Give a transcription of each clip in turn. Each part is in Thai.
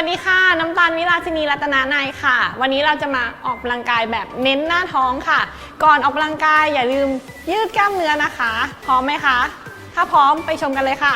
วัสดีค่ะ น้ำตาลวิราชินีรัตนานายค่ะ วันนี้เราจะมาออกกำลังกายแบบเน้นหน้าท้องค่ะ ก่อนออกกำลังกายอย่าลืมยืดกล้ามเนื้อนะคะ พร้อมไหมคะ ถ้าพร้อมไปชมกันเลยค่ะ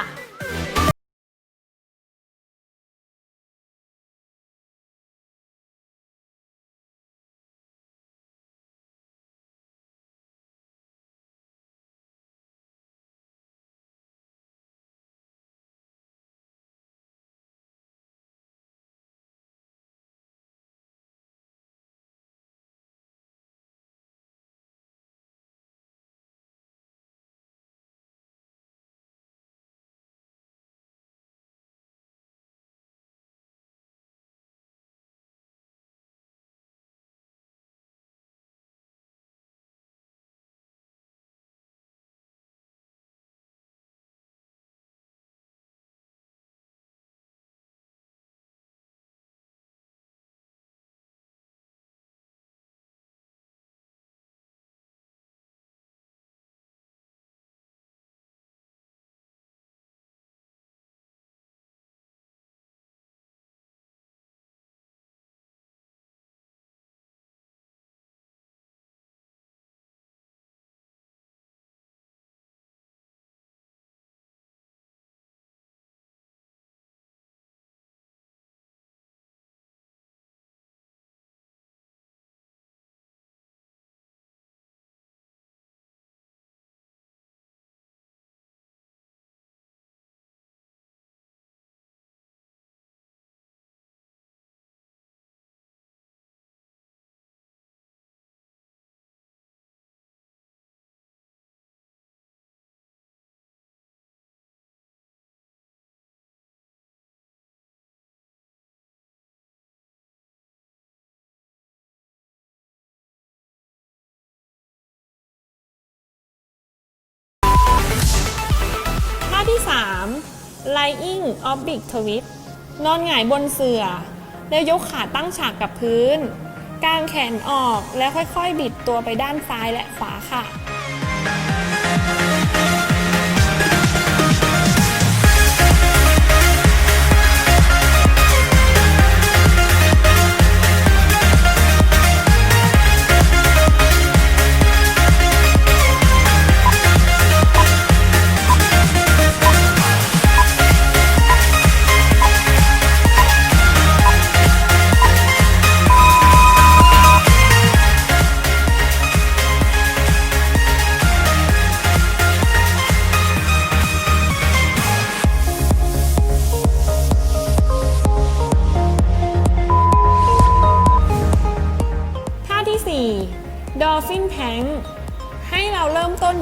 าที่ 3 Lying Oblique Twist นอนหงายบนเสื่อ แล้วยกขาตั้งฉากกับพื้น กางแขนออกแล้วค่อยๆ บิดตัวไปด้านซ้ายและขวาค่ะ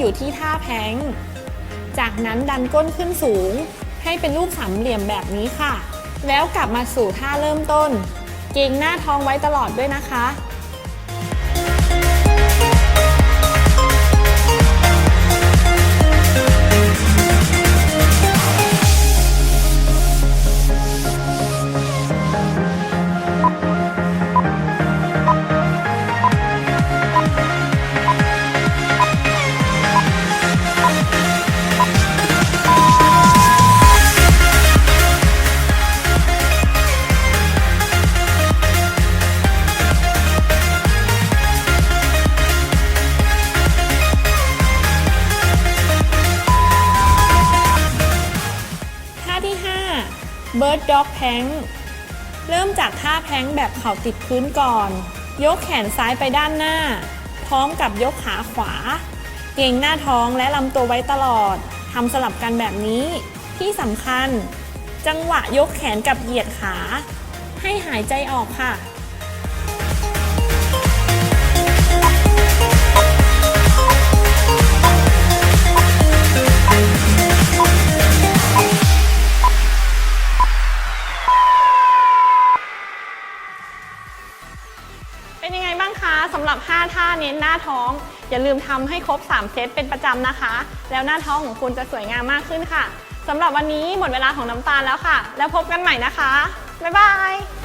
อยู่ที่ท่าแพงจากนั้นดันก้นขึ้นสูง ให้เป็นรูปสามเหลี่ยมแบบนี้ค่ะ แล้วกลับมาสู่ท่าเริ่มต้น เกงหน้าท้องไว้ตลอดด้วยนะคะ 5 Bird Dog Plank เริ่มจากท่าแพงแบบเข่าติดพื้นก่อน ยกแขนซ้ายไปด้านหน้า พร้อมกับยกขาขวา เกรงหน้าท้องและลำตัวไว้ตลอดทำสลับกันแบบนี้ ที่สำคัญ จังหวะยกแขนกับเหยียดขา ให้หายใจออกค่ะ หรับ 5 ท่าเน้นหน้าท้อง อย่าลืมทำให้ครบ 3 เซตเป็นประจำนะคะ แล้วหน้าท้องของคุณจะสวยงามมากขึ้นค่ะสำหรับวันนี้หมดเวลาของน้ำตาลแล้วค่ะ แล้วพบกันใหม่นะคะ บ๊ายบาย